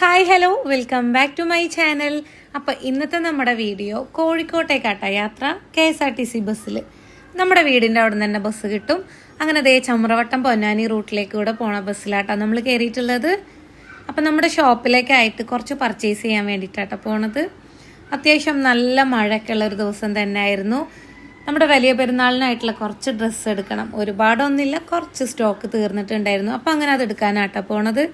Hi hello welcome back to my channel അപ്പോൾ ഇന്നത്തെ നമ്മുടെ വീഡിയോ കോഴിക്കോട്ടേക്കാട്ട യാത്ര K S R T C ബസ്സിൽ നമ്മുടെ വീടിന്റെ അവിടെ നിന്ന് തന്നെ ബസ് കിട്ടും. അങ്ങനെ അതേ ചമ്രവട്ടം പൊന്നാനി റൂട്ടിലേക്ക് കൂടെ പോണ ബസ്സിലാട്ടോ നമ്മൾ കയറിയിട്ടുള്ളത് അപ്പം നമ്മുടെ ഷോപ്പിലേക്കായിട്ട് കുറച്ച് പർച്ചേസ് ചെയ്യാൻ വേണ്ടിയിട്ടാട്ടോ പോണത്. അത്യാവശ്യം നല്ല മഴയൊക്കെ ഉള്ള ഒരു ദിവസം തന്നെ ആയിരുന്നു നമ്മുടെ വലിയ പെരുന്നാളിനായിട്ടുള്ള കുറച്ച് ഡ്രസ്സ് എടുക്കണം. ഒരുപാടൊന്നുമില്ല കുറച്ച് സ്റ്റോക്ക് തീർന്നിട്ടുണ്ടായിരുന്നു. അപ്പം അങ്ങനെ അത് എടുക്കാനാട്ടോ പോണത്.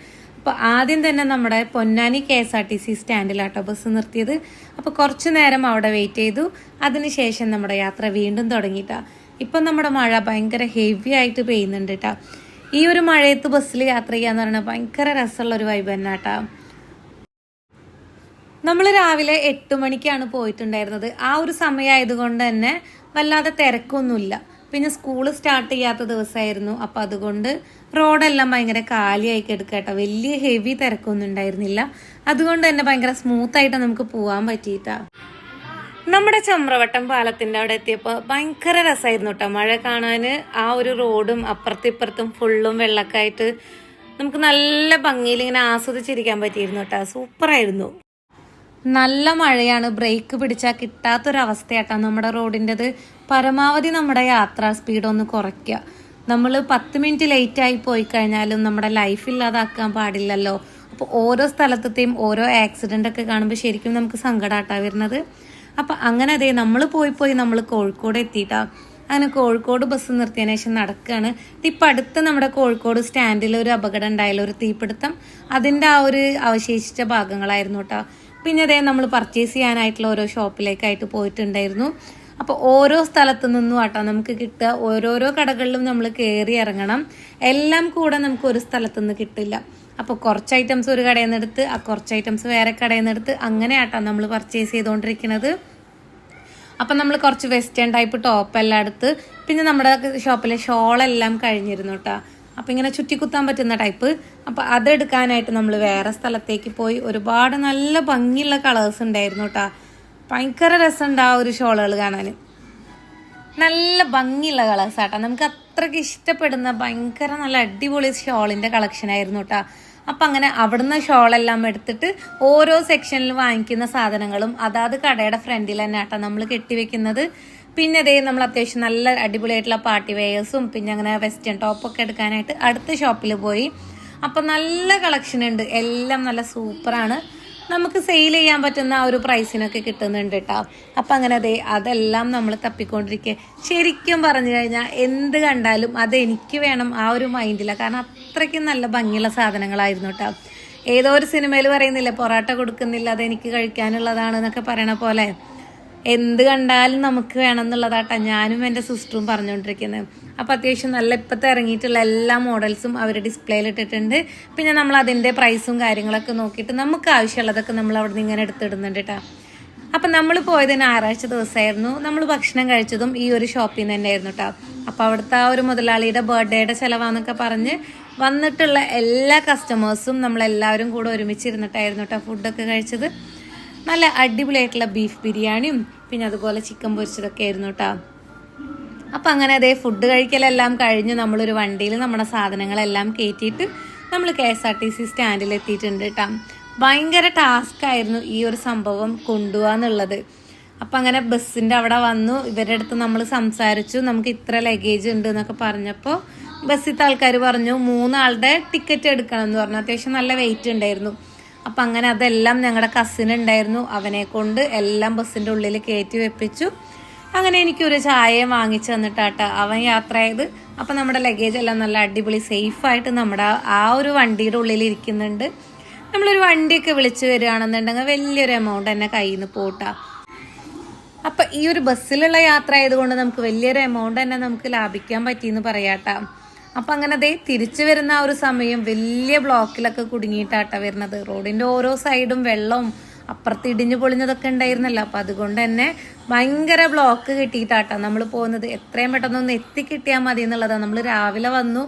അപ്പോൾ ആദ്യം തന്നെ നമ്മുടെ Ponnani K S R T C സ്റ്റാൻഡിലാട്ടോ bus നിർത്തിയത്. അപ്പോൾ കുറച്ചു നേരം അവിടെ വെയിറ്റ് ചെയ്തു. അതിനുശേഷം നമ്മുടെ യാത്ര വീണ്ടും തുടങ്ങിയിട്ടാ ഇപ്പം നമ്മുടെ മഴ ഭയങ്കര ഹെവി ആയിട്ട് പെയ്യുന്നുണ്ട് കേട്ടോ ഈ ഒരു മഴയത്ത് ബസ്സിൽ യാത്ര ചെയ്യാന്ന് പറഞ്ഞാൽ ഭയങ്കര രസമുള്ള ഒരു വൈബ് തന്നെ കേട്ടോ നമ്മൾ രാവിലെ എട്ട് മണിക്കാണ് പോയിട്ടുണ്ടായിരുന്നത്. ആ ഒരു സമയമായതുകൊണ്ട് തന്നെ വല്ലാതെ തിരക്കൊന്നുമില്ല. പിന്നെ സ്കൂൾ സ്റ്റാർട്ട് ചെയ്യാത്ത ദിവസമായിരുന്നു അപ്പം അതുകൊണ്ട് റോഡെല്ലാം ഭയങ്കര കാലിയായി കിടക്കട്ടോ വലിയ ഹെവി തിരക്കൊന്നും ഉണ്ടായിരുന്നില്ല. അതുകൊണ്ട് തന്നെ ഭയങ്കര സ്മൂത്തായിട്ട് നമുക്ക് പോകാൻ പറ്റിയിട്ടാ. നമ്മുടെ ചമ്രവട്ടം പാലത്തിന്റെ അവിടെ എത്തിയപ്പോൾ ഭയങ്കര രസമായിരുന്നു കേട്ടോ മഴ കാണാൻ ആ ഒരു റോഡും അപ്പുറത്തും ഇപ്പുറത്തും ഫുള്ളും വെള്ളക്കായിട്ട് നമുക്ക് നല്ല ഭംഗിയിൽ ഇങ്ങനെ ആസ്വദിച്ചിരിക്കാൻ പറ്റിയിരുന്നു കേട്ടോ സൂപ്പറായിരുന്നു നല്ല മഴയാണ്. ബ്രേക്ക് പിടിച്ചാൽ കിട്ടാത്തൊരവസ്ഥയാട്ടോ നമ്മുടെ റോഡിന്റെത് പരമാവധി നമ്മുടെ യാത്രാ സ്പീഡ് ഒന്ന് കുറയ്ക്കുക. നമ്മൾ പത്ത് മിനിറ്റ് ലേറ്റ് ആയി പോയി കഴിഞ്ഞാലും നമ്മുടെ ലൈഫ് ഇല്ലാതാക്കാൻ പാടില്ലല്ലോ. അപ്പോൾ ഓരോ സ്ഥലത്തെയും ഓരോ ആക്സിഡന്റ് ഒക്കെ കാണുമ്പോൾ ശരിക്കും നമുക്ക് സങ്കടമാട്ടാ വരുന്നത്. അപ്പം അങ്ങനെ അതെ നമ്മൾ പോയി പോയി നമ്മൾ കോഴിക്കോട് എത്തിയിട്ടാ അങ്ങനെ കോഴിക്കോട് ബസ് നിർത്തിയതിനു ശേഷം നടക്കുകയാണ് ഇപ്പം അടുത്ത് നമ്മുടെ കോഴിക്കോട് സ്റ്റാൻഡിൽ ഒരു അപകടം ഉണ്ടായാലും ഒരു തീപിടുത്തം. അതിന്റെ ആ ഒരു അവശേഷിച്ച ഭാഗങ്ങളായിരുന്നു കേട്ടോ പിന്നെ അതേ നമ്മൾ പർച്ചേസ് ചെയ്യാനായിട്ടുള്ള ഓരോ ഷോപ്പിലേക്കായിട്ട് പോയിട്ടുണ്ടായിരുന്നു. അപ്പോൾ ഓരോ സ്ഥലത്തു നിന്നും ആട്ടോ നമുക്ക് കിട്ടുക. ഓരോരോ കടകളിലും നമ്മൾ കയറി ഇറങ്ങണം. എല്ലാം കൂടെ നമുക്ക് ഒരു സ്ഥലത്തു നിന്ന് കിട്ടില്ല. അപ്പോൾ കുറച്ച് ഐറ്റംസ് ഒരു കടയിൽ നിന്ന് എടുത്ത് ആ കുറച്ച് ഐറ്റംസ് വേറെ കടയിൽ നിന്ന് എടുത്ത് അങ്ങനെ ആട്ടോ നമ്മൾ പർച്ചേസ് ചെയ്തുകൊണ്ടിരിക്കുന്നത് അപ്പം നമ്മൾ കുറച്ച് വെസ്റ്റേൺ ടൈപ്പ് ടോപ്പ് എല്ലാം എടുത്ത് പിന്നെ നമ്മുടെ ഷോപ്പിലെ ഷോളെല്ലാം കഴിഞ്ഞിരുന്നു കേട്ടോ അപ്പം ഇങ്ങനെ ചുറ്റിക്കുത്താൻ പറ്റുന്ന ടൈപ്പ് അപ്പം അതെടുക്കാനായിട്ട് നമ്മൾ വേറെ സ്ഥലത്തേക്ക് പോയി ഒരുപാട് നല്ല ഭംഗിയുള്ള കളേഴ്സ് ഉണ്ടായിരുന്നു കേട്ടോ ഭയങ്കര രസമുണ്ട് ആ ഒരു ഷോളുകൾ കാണാൻ. നല്ല ഭംഗിയുള്ള കളേഴ്സ് ആട്ടോ. നമുക്ക് അത്രയ്ക്ക് ഇഷ്ടപ്പെടുന്ന ഭയങ്കര നല്ല അടിപൊളി ഷോളിന്റെ കളക്ഷൻ ആയിരുന്നു കേട്ടോ അപ്പം അങ്ങനെ അവിടുന്ന് ഷോളെല്ലാം എടുത്തിട്ട് ഓരോ സെക്ഷനിൽ വാങ്ങിക്കുന്ന സാധനങ്ങളും അതാത് കടയുടെ ഫ്രണ്ടിൽ തന്നെ ആട്ടോ നമ്മൾ കെട്ടിവെക്കുന്നത്. പിന്നെ അതേ നമ്മൾ അത്യാവശ്യം നല്ല അടിപൊളിയായിട്ടുള്ള പാർട്ടി വെയേഴ്സും പിന്നെ അങ്ങനെ വെസ്റ്റേൺ ടോപ്പൊക്കെ എടുക്കാനായിട്ട് അടുത്ത ഷോപ്പിൽ പോയി. അപ്പം നല്ല കളക്ഷൻ ഉണ്ട്. എല്ലാം നല്ല സൂപ്പറാണ് നമുക്ക് സെയിൽ ചെയ്യാൻ പറ്റുന്ന ആ ഒരു പ്രൈസിനൊക്കെ കിട്ടുന്നുണ്ട് കേട്ടോ അപ്പം അങ്ങനെ അതെ അതെല്ലാം നമ്മൾ തപ്പിക്കൊണ്ടിരിക്കുക ശരിക്കും പറഞ്ഞു കഴിഞ്ഞാൽ എന്ത് കണ്ടാലും അത് എനിക്ക് വേണം ആ ഒരു മൈൻഡിലാണ് കാരണം അത്രയ്ക്കും നല്ല ഭംഗിയുള്ള സാധനങ്ങളായിരുന്നു കേട്ടോ ഏതോ ഒരു സിനിമയിൽ പറയുന്നില്ല പൊറോട്ട കൊടുക്കുന്നില്ല അത് എനിക്ക് കഴിക്കാനുള്ളതാണ് എന്നൊക്കെ പറയണ പോലെ. എന്ത് കണ്ടാലും നമുക്ക് വേണം എന്നുള്ളതാട്ടാ ഞാനും എന്റെ സിസ്റ്ററും പറഞ്ഞുകൊണ്ടിരിക്കുന്നത് അപ്പം അത്യാവശ്യം നല്ല ഇപ്പോഴത്തെ ഇറങ്ങിയിട്ടുള്ള എല്ലാ മോഡൽസും അവർ ഡിസ്പ്ലേയിൽ ഇട്ടിട്ടുണ്ട്. പിന്നെ നമ്മൾ അതിന്റെ പ്രൈസും കാര്യങ്ങളൊക്കെ നോക്കിയിട്ട് നമുക്ക് ആവശ്യമുള്ളതൊക്കെ നമ്മൾ അവിടെ നിന്ന് ഇങ്ങനെ എടുത്തിടുന്നുണ്ട് കേട്ടോ അപ്പം നമ്മൾ പോയത് ഞായറാഴ്ച ദിവസമായിരുന്നു. നമ്മൾ ഭക്ഷണം കഴിച്ചതും ഈ ഒരു ഷോപ്പിൽ നിന്ന് തന്നെയായിരുന്നു കേട്ടോ അപ്പോൾ അവിടുത്തെ ആ ഒരു മുതലാളിയുടെ ബർത്ത്ഡേയുടെ ചിലവാന്നൊക്കെ പറഞ്ഞ് വന്നിട്ടുള്ള എല്ലാ കസ്റ്റമേഴ്സും നമ്മളെല്ലാവരും കൂടെ ഒരുമിച്ചിരുന്നിട്ടായിരുന്നു കേട്ടോ ഫുഡൊക്കെ കഴിച്ചത്. നല്ല അടിപൊളിയായിട്ടുള്ള ബീഫ് ബിരിയാണിയും പിന്നെ അതുപോലെ ചിക്കൻ പൊരിച്ചതൊക്കെ ആയിരുന്നു കേട്ടോ അപ്പം അങ്ങനെ അതേ ഫുഡ് കഴിക്കലെല്ലാം കഴിഞ്ഞ് നമ്മളൊരു വണ്ടിയിൽ നമ്മുടെ സാധനങ്ങളെല്ലാം കയറ്റിയിട്ട് നമ്മൾ K S R T C സ്റ്റാൻഡിൽ എത്തിയിട്ടുണ്ട് കേട്ടോ ഭയങ്കര ടാസ്ക് ആയിരുന്നു ഈ ഒരു സംഭവം കൊണ്ടുപോകാന്നുള്ളത് അപ്പം അങ്ങനെ ബസ്സിന്റെ അവിടെ വന്നു ഇവരുടെ അടുത്ത് നമ്മൾ സംസാരിച്ചു നമുക്ക് ഇത്ര ലഗേജ് ഉണ്ട് എന്നൊക്കെ പറഞ്ഞപ്പോൾ ബസ്സിലത്തെ ആൾക്കാർ പറഞ്ഞു മൂന്നാളുടെ ടിക്കറ്റ് എടുക്കണം എന്ന് പറഞ്ഞു. അത്യാവശ്യം നല്ല വെയിറ്റ് ഉണ്ടായിരുന്നു. അപ്പം അങ്ങനെ അതെല്ലാം ഞങ്ങളുടെ കസിൻ ഉണ്ടായിരുന്നു അവനെ കൊണ്ട് എല്ലാം ബസ്സിന്റെ ഉള്ളിൽ കയറ്റി വെപ്പിച്ചു. അങ്ങനെ എനിക്കൊരു ചായയും വാങ്ങിച്ചു തന്നിട്ടാട്ടോ അവൻ യാത്ര ചെയ്ത് അപ്പം നമ്മുടെ ലഗേജ് എല്ലാം നല്ല അടിപൊളി സേഫായിട്ട് നമ്മുടെ ആ ഒരു വണ്ടിയുടെ ഉള്ളിൽ ഇരിക്കുന്നുണ്ട്. നമ്മളൊരു വണ്ടിയൊക്കെ വിളിച്ചു വരികയാണെന്നുണ്ടെങ്കിൽ വലിയൊരു എമൗണ്ട് തന്നെ കയ്യിൽ നിന്ന് പോട്ടാ. അപ്പം ഈ ഒരു ബസ്സിലുള്ള യാത്ര ആയതുകൊണ്ട് നമുക്ക് വലിയൊരു എമൗണ്ട് തന്നെ നമുക്ക് ലാഭിക്കാൻ പറ്റിയെന്ന് പറയാട്ടാ. അപ്പം അങ്ങനെ ദേ തിരിച്ചു വരുന്ന ആ ഒരു സമയം വലിയ ബ്ലോക്കിലൊക്കെ കുടുങ്ങിയിട്ടാട്ടാ വരുന്നത്. റോഡിന്റെ ഓരോ സൈഡും വെള്ളവും അപ്പുറത്ത് ഇടിഞ്ഞു പൊളിഞ്ഞതൊക്കെ ഉണ്ടായിരുന്നല്ലോ. അപ്പം അതുകൊണ്ട് തന്നെ ഭയങ്കര ബ്ലോക്ക് കിട്ടിയിട്ടാട്ടാ നമ്മൾ പോകുന്നത്. എത്രയും പെട്ടെന്നൊന്ന് എത്തിക്കിട്ടിയാൽ മതി എന്നുള്ളതാണ് നമ്മൾ രാവിലെ വന്നു.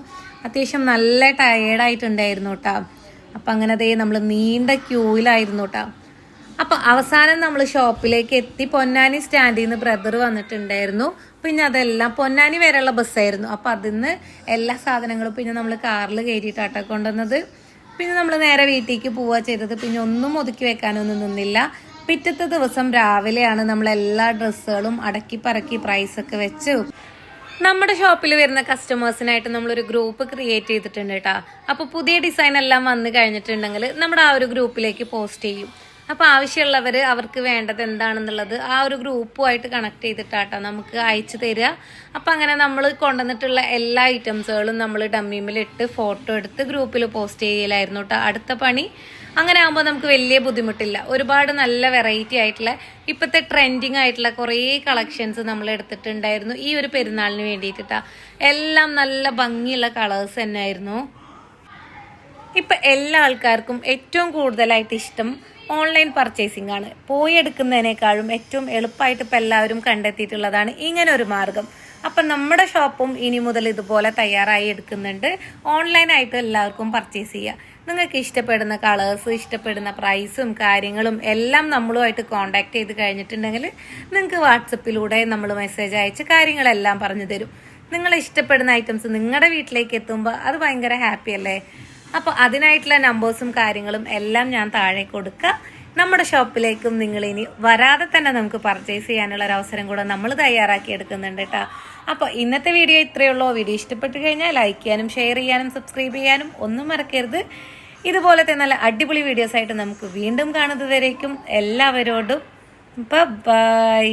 അത്യാവശ്യം നല്ല ടയേർഡായിട്ടുണ്ടായിരുന്നു കേട്ടോ അപ്പം അങ്ങനെ ദേ നമ്മൾ നീണ്ട ക്യൂയിലായിരുന്നു കേട്ടോ അപ്പൊ അവസാനം നമ്മൾ ഷോപ്പിലേക്ക് എത്തി. പൊന്നാനി സ്റ്റാൻഡിൽ നിന്ന് ബ്രദർ വന്നിട്ടുണ്ടായിരുന്നു. പിന്നെ അതെല്ലാം പൊന്നാനി വരെയുള്ള ബസ്സായിരുന്നു. അപ്പൊ അതിന്ന് എല്ലാ സാധനങ്ങളും പിന്നെ നമ്മൾ കാറിൽ കയറ്റിയിട്ടാട്ടോ കൊണ്ടുവന്നത്. പിന്നെ നമ്മൾ നേരെ വീട്ടിലേക്ക് പോവുക ചെയ്തത്. പിന്നെ ഒന്നും ഒതുക്കി വെക്കാനൊന്നും നിന്നില്ല. പിറ്റത്തെ ദിവസം രാവിലെയാണ് നമ്മൾ എല്ലാ ഡ്രസ്സുകളും അടക്കി പറക്കി പ്രൈസൊക്കെ വെച്ചു. നമ്മുടെ ഷോപ്പിൽ വരുന്ന കസ്റ്റമേഴ്സിനായിട്ട് നമ്മളൊരു ഗ്രൂപ്പ് ക്രിയേറ്റ് ചെയ്തിട്ടുണ്ട് കേട്ടോ അപ്പോൾ പുതിയ ഡിസൈൻ എല്ലാം വന്നു കഴിഞ്ഞിട്ടുണ്ടെങ്കിൽ നമ്മുടെ ആ ഒരു ഗ്രൂപ്പിലേക്ക് പോസ്റ്റ് ചെയ്യും. അപ്പോൾ ആവശ്യമുള്ളവർ അവർക്ക് വേണ്ടത് എന്താണെന്നുള്ളത് ആ ഒരു ഗ്രൂപ്പുമായിട്ട് കണക്ട് ചെയ്തിട്ടാട്ടോ നമുക്ക് അയച്ചു തരിക. അപ്പോൾ അങ്ങനെ നമ്മൾ കൊണ്ടുവന്നിട്ടുള്ള എല്ലാ ഐറ്റംസുകളും നമ്മൾ ഡമ്മീമിലിട്ട് ഫോട്ടോ എടുത്ത് ഗ്രൂപ്പിൽ പോസ്റ്റ് ചെയ്യലായിരുന്നു കേട്ടോ അടുത്ത പണി. അങ്ങനെ ആകുമ്പോൾ നമുക്ക് വലിയ ബുദ്ധിമുട്ടില്ല. ഒരുപാട് നല്ല വെറൈറ്റി ആയിട്ടുള്ള ഇപ്പോഴത്തെ ട്രെൻഡിങ് ആയിട്ടുള്ള കുറേ കളക്ഷൻസ് നമ്മൾ എടുത്തിട്ടുണ്ടായിരുന്നു ഈ ഒരു പെരുന്നാളിന് വേണ്ടിയിട്ടാ എല്ലാം നല്ല ഭംഗിയുള്ള കളേഴ്സ് തന്നെ ആയിരുന്നു ഇപ്പം എല്ലാ ആൾക്കാർക്കും ഏറ്റവും കൂടുതലായിട്ട് ഇഷ്ടം ഓൺലൈൻ പർച്ചേസിംഗ് ആണ്. പോയി എടുക്കുന്നതിനേക്കാളും ഏറ്റവും എളുപ്പമായിട്ട് ഇപ്പം എല്ലാവരും കണ്ടെത്തിയിട്ടുള്ളതാണ് ഇങ്ങനെ ഒരു മാർഗം. അപ്പം നമ്മുടെ ഷോപ്പും ഇനി മുതൽ ഇതുപോലെ തയ്യാറായി എടുക്കുന്നുണ്ട്. ഓൺലൈനായിട്ട് എല്ലാവർക്കും പർച്ചേസ് ചെയ്യുക നിങ്ങൾക്ക് ഇഷ്ടപ്പെടുന്ന കളേഴ്സ് ഇഷ്ടപ്പെടുന്ന പ്രൈസും കാര്യങ്ങളും എല്ലാം നമ്മളുമായിട്ട് കോണ്ടാക്ട് ചെയ്ത് കഴിഞ്ഞിട്ടുണ്ടെങ്കിൽ നിങ്ങൾക്ക് വാട്സപ്പിലൂടെ നമ്മൾ മെസ്സേജ് അയച്ച് കാര്യങ്ങളെല്ലാം പറഞ്ഞു തരും. നിങ്ങൾ ഇഷ്ടപ്പെടുന്ന ഐറ്റംസ് നിങ്ങളുടെ വീട്ടിലേക്ക് എത്തുമ്പോൾ അത് ഭയങ്കര ഹാപ്പി അല്ലേ? അപ്പോൾ അതിനായിട്ടുള്ള നമ്പേഴ്സും കാര്യങ്ങളും എല്ലാം ഞാൻ താഴെ കൊടുക്കുക നമ്മുടെ ഷോപ്പിലേക്കും നിങ്ങൾ ഇനി വരാതെ തന്നെ നമുക്ക് പർച്ചേസ് ചെയ്യാനുള്ള ഒരു അവസരം കൂടെ നമ്മൾ തയ്യാറാക്കി എടുക്കുന്നുണ്ട് കേട്ടോ അപ്പോൾ ഇന്നത്തെ വീഡിയോ ഇത്രയേ ഉള്ളൂ. വീഡിയോ ഇഷ്ടപ്പെട്ട് കഴിഞ്ഞാൽ ലൈക്ക് ചെയ്യാനും ഷെയർ ചെയ്യാനും സബ്സ്ക്രൈബ് ചെയ്യാനും ഒന്നും മറക്കരുത്. ഇതുപോലത്തെ നല്ല അടിപൊളി വീഡിയോസ് ആയിട്ട് നമുക്ക് വീണ്ടും കാണുന്നതുവരേക്കും എല്ലാവരോടും ബൈ